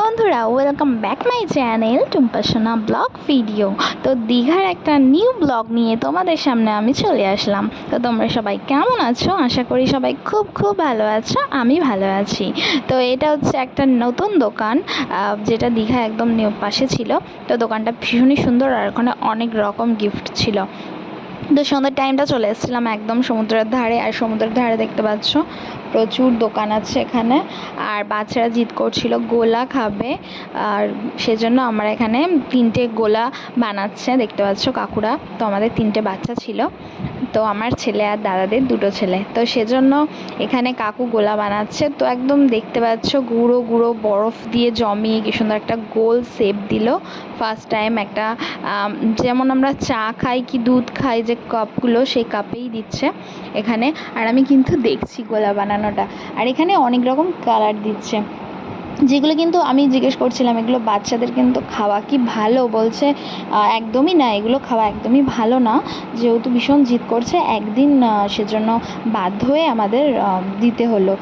বন্ধুরা welcome back my channel Tumpasona blog video তো দীঘার একটা নিউ ব্লগ নিয়ে তোমাদের সামনে আমি চলে আসলাম। তো তোমরা সবাই কেমন আছো? আশা করি সবাই খুব খুব ভালো আছো, আমি ভালো আছি। তো এটা হচ্ছে একটা নতুন দোকান যেটা দীঘা একদম নিউ পাশে ছিল। তো দোকানটা ভীষণই সুন্দর আর ওখানে অনেক রকম গিফট ছিল। তো সন্ধ্যার টাইমটা চলে এসেছিলাম একদম সমুদ্রের ধারে, আর সমুদ্রের ধারে দেখতে পাচ্ছ প্রচুর দোকান আছে এখানে। আর বাচ্চারা জিদ করছিল গোলা খাবে। আর সেজন্য আমরা এখানে তিনটে গোলা বানাচ্ছে, দেখতে পাচ্ছ কাকুরা। তো আমাদের তিনটে বাচ্চা ছিল। তো আমার ছেলে আর দাদাদের দুটো ছেলে। তো সেজন্য এখানে কাকু গোলা বানাচ্ছে। তো একদম দেখতে পাচ্ছ গুঁড়ো গুঁড়ো বরফ দিয়ে জমিয়ে কি সুন্দর একটা গোল শেপ দিল। ফার্স্ট টাইম একটা যেমন আমরা চা খাই কি দুধ খাই যে কাপগুলো সেই কাপেই দিচ্ছে এখানে। আর আমি কিন্তু দেখছি গোলা বানানোটা। আর এখানে অনেক রকম কালার দিচ্ছে। যেগুলো কিন্তু আমি জিজ্ঞেস করছিলাম, এগুলো বাচ্চাদের কিন্তু খাওয়া কি ভালো? বলছে একদমই না, এগুলো খাওয়া একদমই ভালো না। যেহেতু ভীষণ জিদ করছে, একদিন সেজন্য বাধ্য হয়ে আমাদের দিতে হলো।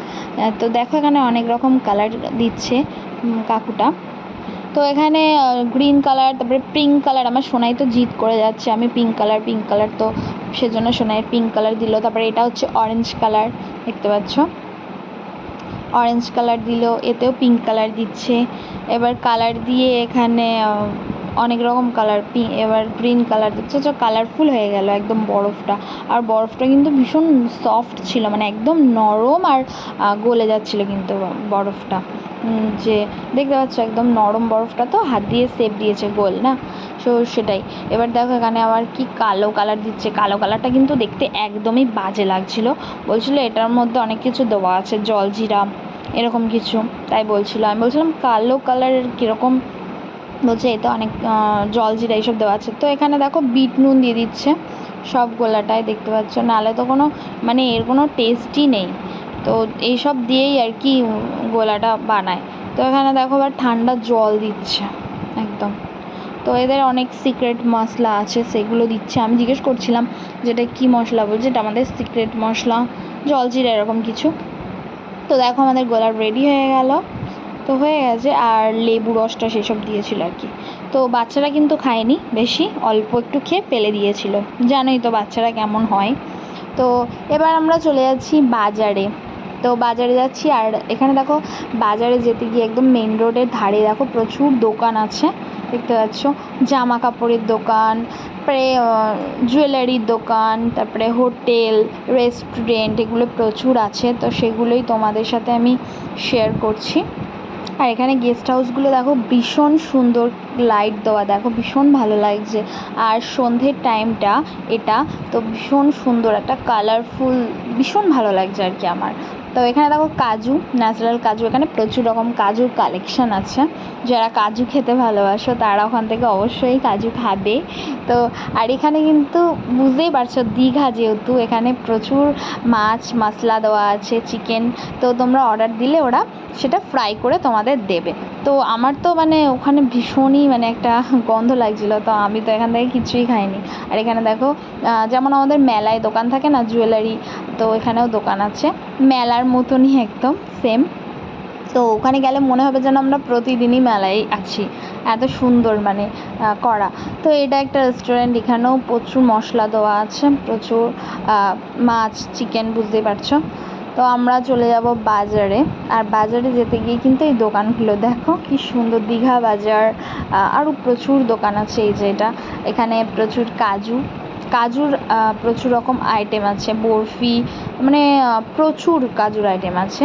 তো দেখো এখানে অনেক রকম কালার দিচ্ছে কাকুটা। তো এখানে গ্রিন কালার তারপরে পিঙ্ক কালার আমার সোনাই তো জিদ করে যাচ্ছে। আমি পিঙ্ক কালার পিঙ্ক কালার তো সেজন্য সোনাই পিঙ্ক কালার দিল। তারপরে এটা হচ্ছে অরেঞ্জ কালার দেখতে পাচ্ছ? অরেঞ্জ কালার দিল, এতেও পিঙ্ক কালার দিচ্ছে। এবার কালার দিয়ে এখানে অনেক রকম কালার পি এবার গ্রিন কালার দিচ্ছে। তো কালারফুল হয়ে গেল একদম বরফটা। আর বরফটা কিন্তু ভীষণ সফট ছিল মানে একদম নরম আর গলে যাচ্ছিল কিন্তু বরফটা। যে, দেখতে পাচ্ছ, একদম নরম বরফটা তো হাত দিয়ে সেপ দিয়েছে গোল, না? সো সেটাই। এবার দেখো এখানে আবার কি কালো কালার দিচ্ছে। কালো কালারটা কিন্তু দেখতে একদমই বাজে লাগছিল। বলছিল এটার মধ্যে অনেক কিছু দেওয়া আছে জলজিরা এরকম কিছু। তাই বলছিল। আমি বলছিলাম, কালো কালারের কীরকম? বলছে এতে অনেক জলজিরা এইসব দেওয়া আছে। তো এখানে দেখো বিট নুন দিয়ে দিচ্ছে সব গোলাটায় দেখতে পাচ্ছ? নাহলে তো কোনো মানে এর কোনো টেস্টই নেই। তো এইসব দিয়েই আর কি গোলাটা বানায়। তো এখানে দেখো আবার ঠান্ডা জল দিচ্ছে, একদম। তো এদের অনেক সিক্রেট মশলা আছে, সেগুলো দিচ্ছে। আমি জিজ্ঞেস করছিলাম যেটা কী মশলা বলছে এটা আমাদের সিক্রেট মশলা, জলজিরা এরকম কিছু। তো দেখো আমাদের গোলা রেডি হয়ে গেল। তো হয়ে গেছে, আর লেবু রসটা সেসব দিয়েছিল আর কি। তো বাচ্চারা কিন্তু খায়নি বেশি, অল্প একটু খেয়ে ফেলে দিয়েছিল। জানোই তো বাচ্চারা কেমন হয়। তো এবার আমরা চলে যাচ্ছি বাজারে। তো বাজারে যাচ্ছি, আর এখানে দেখো বাজারে যেতে গিয়ে একদম মেন রোডের ধারে দেখো প্রচুর দোকান আছে। দেখতে পাচ্ছ। জামা কাপড়ের দোকান তারপরে জুয়েলারির দোকান, তারপরে হোটেল, রেস্টুরেন্ট এগুলো প্রচুর আছে। তো সেগুলোই তোমাদের সাথে আমি শেয়ার করছি। আর এখানে গেস্ট হাউসগুলো দেখো, ভীষণ সুন্দর লাইট দেওয়া। দেখো, ভীষণ ভালো লাগছে। আর সন্ধ্যের টাইমটা এটা তো ভীষণ সুন্দর, একটা কালারফুল ভীষণ ভালো লাগছে আর কি আমার। তো এখানে দেখো কাজু ন্যাচারাল কাজু, এখানে প্রচুর রকম কাজুর কালেকশন আছে। যারা কাজু খেতে ভালোবাসো, তারা ওখান থেকে অবশ্যই কাজু খাবে। তো, আর এখানে কিন্তু বুঝতেই পারছ, দীঘা যেহেতু, এখানে প্রচুর মাছ, মশলা দেওয়া আছে চিকেন তো তোমরা অর্ডার দিলে ওরা সেটা ফ্রাই করে তোমাদের দেবে। তো আমার তো মানে ওখানে ভীষণই মানে একটা গন্ধ লাগছিল, তো আমি তো এখান থেকে কিছুই খাইনি। আর এখানে দেখো যেমন আমাদের মেলায় দোকান থাকে না জুয়েলারি তো এখানেও দোকান আছে। মেলার মতনই একদম সেম তো ওখানে গেলে মনে হবে যেন আমরা প্রতিদিনই মেলায় আছি। এত সুন্দর মানে করা। তো এটা একটা রেস্টুরেন্ট এখানেও প্রচুর মশলা দেওয়া আছে, প্রচুর মাছ চিকেন বুঝতেই পারছ। তো আমরা চলে যাব বাজারে। আর বাজারে যেতে গিয়ে কিন্তু এই দোকানগুলো দেখো, কি সুন্দর দীঘা বাজার। আরও প্রচুর দোকান আছে এই যে এটা। এখানে প্রচুর কাজু, কাজুর প্রচুর রকম আইটেম আছে। বরফি মানে প্রচুর কাজুর আইটেম আছে।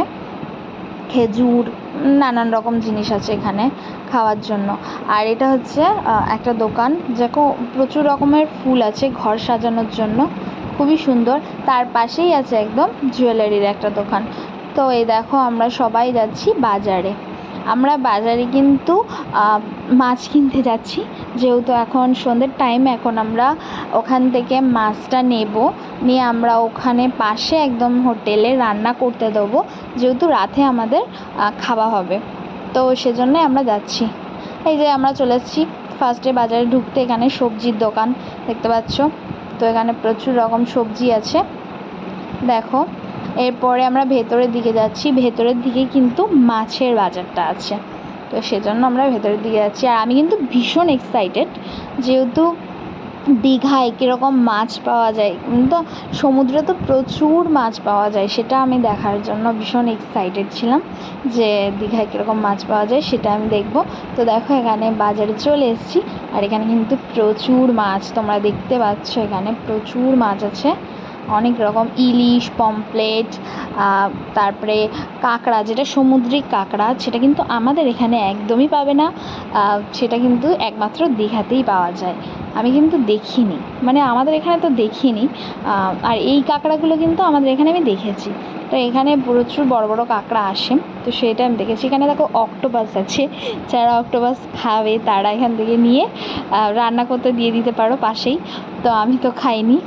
খেজুর, নানান রকম জিনিস আছে এখানে খাওয়ার জন্য। আর এটা হচ্ছে একটা দোকান। যেকো প্রচুর রকমের ফুল আছে ঘর সাজানোর জন্য। খুবই সুন্দর। তার পাশেই আছে একদম জুয়েলারির একটা দোকান। তো এই দেখো আমরা সবাই যাচ্ছি বাজারে। আমরা বাজারে কিন্তু মাছ কিনতে যাচ্ছি। যেহেতু এখন সন্ধ্যের টাইম এখন আমরা ওখান থেকে মাছটা নেব। নিয়ে আমরা ওখানে পাশে একদম হোটেলে রান্না করতে দেবো। যেহেতু রাতে আমাদের খাওয়া হবে। তো সেজন্যই আমরা যাচ্ছি। এই যে আমরা চলে এসেছি। ফার্স্টে বাজারে ঢুকতে এখানে সবজির দোকান। দেখতে পাচ্ছ? তো এখানে প্রচুর রকম সবজি আছে। দেখো, এরপরে আমরা ভেতরের দিকে যাচ্ছি। ভেতরের দিকে কিন্তু মাছের বাজারটা আছে। তো সেজন্য আমরা ভেতরের দিকে যাচ্ছি। আর আমি কিন্তু ভীষণ এক্সাইটেড যেহেতু দীঘায় কীরকম মাছ পাওয়া যায়? কিন্তু তো সমুদ্রে তো প্রচুর মাছ পাওয়া যায়, সেটা আমি দেখার জন্য ভীষণ এক্সাইটেড ছিলাম যে দীঘায় কীরকম মাছ পাওয়া যায়, সেটা আমি দেখব। তো দেখো, এখানে বাজারে চলে এসেছি, আর এখানে কিন্তু প্রচুর মাছ, তোমরা দেখতে পাচ্ছ এখানে প্রচুর মাছ আছে। অনেক রকম ইলিশ পমপ্লেট তারপরে কাঁকড়া, যেটা সমুদ্রিক কাঁকড়া, সেটা কিন্তু আমাদের এখানে একদমই পাবে না। সেটা কিন্তু একমাত্র দীঘাতেই পাওয়া যায়। আমি কিন্তু দেখিনি মানে আমাদের এখানে তো দেখিনি। আর এই কাঁকড়াগুলো কিন্তু আমাদের এখানে আমি দেখেছি। তো এখানে প্রচুর বড় বড় কাঁকড়া আসে, তো সেটা আমি দেখেছি। এখানে দেখো অক্টোপাস আছে, যারা অক্টোপাস খাবে তারা এখান থেকে নিয়ে রান্না করতে দিয়ে দিতে পারো পাশেই। তো আমি তো খাইনি।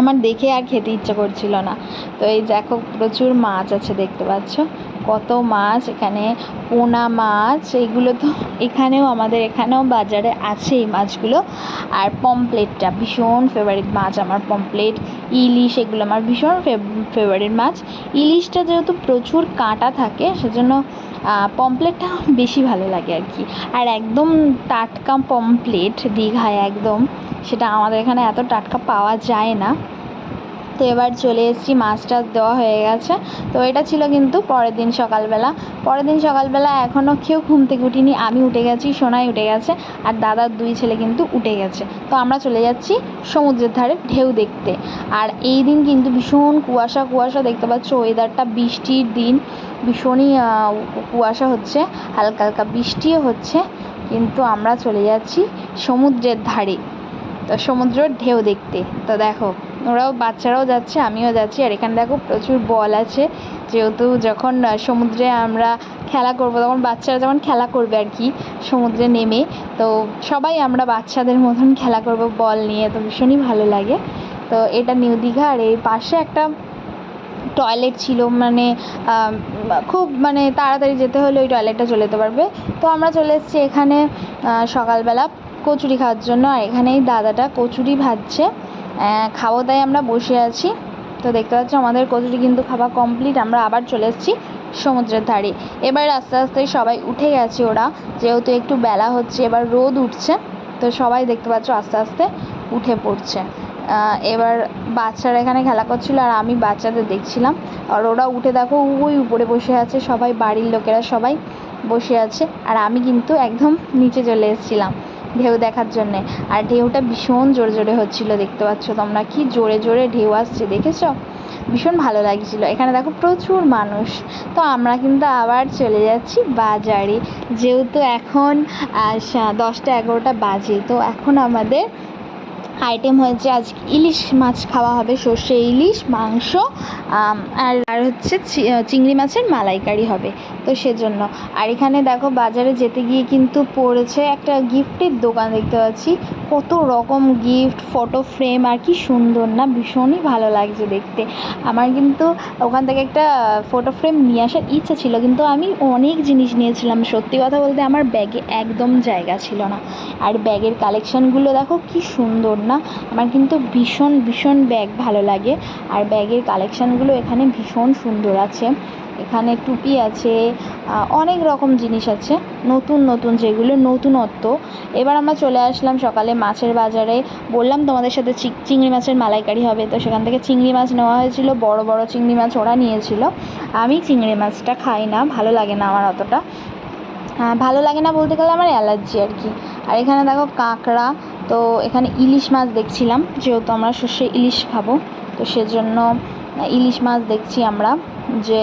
আমার দেখে আর খেতে ইচ্ছা করছিল না। তো এই দেখো প্রচুর মাছ আছে দেখতে পাচ্ছ। কত মাছ, এখানে পোনা মাছ, এগুলো তো এখানেও আমাদের এখানেও বাজারে আছে এই মাছগুলো। আর পমপ্লেটটা ভীষণ ফেভারিট মাছ আমার পমপ্লেট ইলিশ এগুলো আমার ভীষণ ফেভারিট মাছ। ইলিশটা যেহেতু প্রচুর কাঁটা থাকে, সেজন্য পমপ্লেটটা বেশি ভালো লাগে আর কি। আর একদম টাটকা পমপ্লেট দীঘায় একদম সেটা আমাদের এখানে এত টাটকা পাওয়া যায় না। তো এবার চলে এসেছি, মাছটা দেওয়া হয়ে গেছে। তো এটা ছিল কিন্তু পরের দিন সকালবেলা। পরের দিন সকালবেলা এখনও কেউ ঘুম থেকে উঠিনি, আমি উঠে গেছি, সোনাই উঠে গেছে, আর দাদার দুই ছেলে কিন্তু উঠে গেছে। তো আমরা চলে যাচ্ছি সমুদ্রের ধারে ঢেউ দেখতে। আর এই দিন কিন্তু ভীষণ কুয়াশা কুয়াশা দেখতে পাচ্ছ ওয়েদারটা বৃষ্টির দিন। ভীষণই কুয়াশা হচ্ছে, হালকা হালকা বৃষ্টিও হচ্ছে। কিন্তু আমরা চলে যাচ্ছি সমুদ্রের ধারে। তো সমুদ্রের ঢেউ দেখতে। তো দেখো, ওরাও বাচ্চারাও যাচ্ছে, আমিও যাচ্ছি। আর এখানে দেখো প্রচুর বল আছে। যেহেতু যখন সমুদ্রে আমরা খেলা করব, তখন বাচ্চারা যেমন খেলা করবে আর কি, সমুদ্রে নেমে, তো সবাই আমরা বাচ্চাদের মতন খেলা করব বল নিয়ে, তো ভীষণই ভালো লাগে। তো এটা নিউ দীঘা, আর এই পাশে একটা টয়লেট ছিল মানে খুব মানে তাড়াতাড়ি যেতে হলে ওই টয়লেটটা চলে যেতে পারবে। তো আমরা চলে এসেছি এখানে সকালবেলা। কচুরি খাওয়ার জন্য আর এখানে এই দাদাটা কচুরি ভাজছে। খাব তাই আমরা বসে আছি। তো দেখতে পাচ্ছ, আমাদের কচুরি কিন্তু খাওয়া কমপ্লিট আমরা আবার চলে এসেছি সমুদ্রের ধারে। এবার আস্তে আস্তে সবাই উঠে গেছে ওরা। যেহেতু একটু বেলা হচ্ছে, এবার রোদ উঠছে। তো সবাই দেখতে পাচ্ছ, আস্তে আস্তে উঠে পড়ছে। এবার বাচ্চারা এখানে খেলা করছিল আর আমি বাচ্চাদের দেখছিলাম। আর ওরা উঠে দেখো, ওই উপরে বসে আছে সবাই, বাড়ির লোকেরা সবাই বসে আছে। আর আমি কিন্তু একদম নিচে চলে এসেছিলাম। ঢেউ দেখার জন্যে। আর ঢেউটা ভীষণ জোরে জোরে হচ্ছিল, দেখতে পাচ্ছ তোমরা? কি জোরে জোরে ঢেউ আসছে, দেখেছ? ভীষণ ভালো লাগছিল। এখানে দেখো প্রচুর মানুষ। তো আমরা কিন্তু আবার চলে যাচ্ছি বাজারে। যেহেতু এখন দশটা এগারোটা বাজে, তো এখন আমাদের আইটেম হয়েছে আজ ইলিশ মাছ খাওয়া হবে, সর্ষে ইলিশ, মাংস আর আর হচ্ছে চিংড়ি মাছের মালাইকারি হবে। তো সেজন্য। আর এখানে দেখো বাজারে যেতে গিয়ে কিন্তু পড়েছে একটা গিফটের দোকান দেখতে পাচ্ছি। কত রকম গিফট, ফটো ফ্রেম, আর কি সুন্দর না, ভীষণই ভালো লাগছে দেখতে। আমার কিন্তু ওখান থেকে একটা ফটো ফ্রেম নিয়ে আসার ইচ্ছা ছিল, কিন্তু আমি অনেক জিনিস নিয়েছিলাম। সত্যি কথা বলতে আমার ব্যাগে একদম জায়গা ছিল না। আর ব্যাগের কালেকশানগুলো দেখো কি সুন্দর না। আমার কিন্তু ভীষণ ভীষণ ব্যাগ ভালো লাগে। আর ব্যাগের কালেকশানগুলো এখানে ভীষণ সুন্দর আছে। এখানে টুপি আছে অনেক রকম জিনিস আছে। নতুন নতুন যেগুলো নতুনত্ব। এবার আমরা চলে আসলাম সকালে মাছের বাজারে। বললাম তোমাদের সাথে চিংড়ি মাছের মালাইকারি হবে। তো সেখান থেকে চিংড়ি মাছ নেওয়া হয়েছিল। বড় বড় চিংড়ি মাছ ওরা নিয়েছিল। আমি চিংড়ি মাছটা খাই না। ভালো লাগে না আমার অতটা। ভালো লাগে না বলতে গেলে আমার অ্যালার্জি আর কি। আর এখানে দেখো কাঁকড়া তো এখানে ইলিশ মাছ দেখছিলাম, যেহেতু আমরা সর্ষে ইলিশ খাব, তো সেজন্য ইলিশ মাছ দেখছি আমরা যে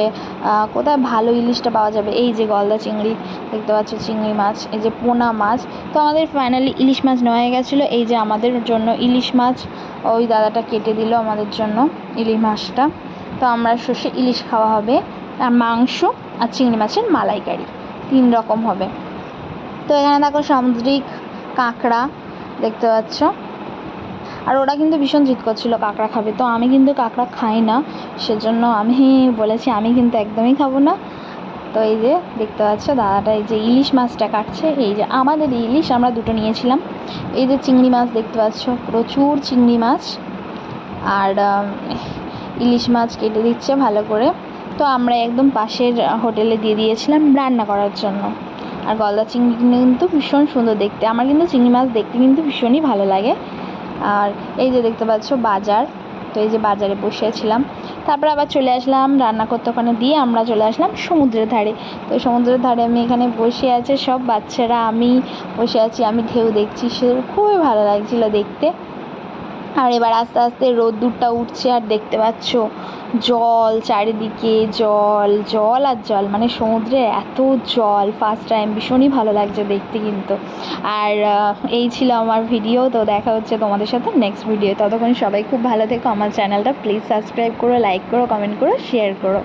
কোথায় ভালো ইলিশটা পাওয়া যাবে। এই যে গলদা চিংড়ি, দেখতে পাচ্ছ চিংড়ি মাছ, এই যে পোনা মাছ। তো আমাদের ফাইনালি ইলিশ মাছ নেওয়া হয়ে গেছিল। এই যে আমাদের জন্য ইলিশ মাছ, ওই দাদাটা কেটে দিল আমাদের জন্য ইলিশ মাছটা। তো আমরা সর্ষে ইলিশ খাওয়া হবে, আর মাংস আর চিংড়ি মাছের মালাইকারি, তিন রকম হবে। তো এখানে দেখো সামুদ্রিক কাঁকড়া দেখতে পাচ্ছ? আর ওরা কিন্তু ভীষণ জিদ করছিল কাঁকড়া খাবে। তো আমি কিন্তু কাঁকড়া খাই না, সেজন্য আমি বলেছি আমি কিন্তু একদমই খাব না। তো এই যে দেখতে পাচ্ছ, দাদাটা এই যে ইলিশ মাছটা কাটছে। এই যে আমাদের ইলিশ আমরা দুটো নিয়েছিলাম। এই যে চিংড়ি মাছ দেখতে পাচ্ছ, প্রচুর চিংড়ি মাছ। আর ইলিশ মাছ কেটে দিচ্ছে ভালো করে। তো আমরা একদম পাশের হোটেলে দিয়ে দিয়েছিলাম রান্না করার জন্য। আর গলদা চিংড়ি কিন্তু ভীষণ সুন্দর দেখতে। আমার কিন্তু চিংড়ি মাছ দেখতে কিন্তু ভীষণই ভালো লাগে। আর এই যে দেখতে পাচ্ছ বাজার, তো এই যে বাজারে বসেছিলাম তারপর আবার চলে আসলাম রান্না করতে ওখানে দিয়ে আমরা চলে আসলাম সমুদ্রের ধারে। তো সমুদ্রের ধারে আমি এখানে বসে আছে সব বাচ্চারা, আমি বসে আছি, আমি ঢেউ দেখছি, সে খুবই ভালো লাগছিল দেখতে। আর এবার আস্তে আস্তে রোদ্দুরটা উঠছে আর দেখতে পাচ্ছ জল, চারিদিকে জল জল আর জল মানে সমুদ্রে এত জল ফার্স্ট টাইম ভীষণই ভালো লাগছে দেখতে কিন্তু। আর এই ছিল আমার ভিডিও তো দেখা হচ্ছে তোমাদের সাথে নেক্সট ভিডিও ততক্ষণ সবাই খুব ভালো থেকো, আমার চ্যানেলটা প্লিজ সাবস্ক্রাইব করো লাইক করো কমেন্ট করো শেয়ার করো।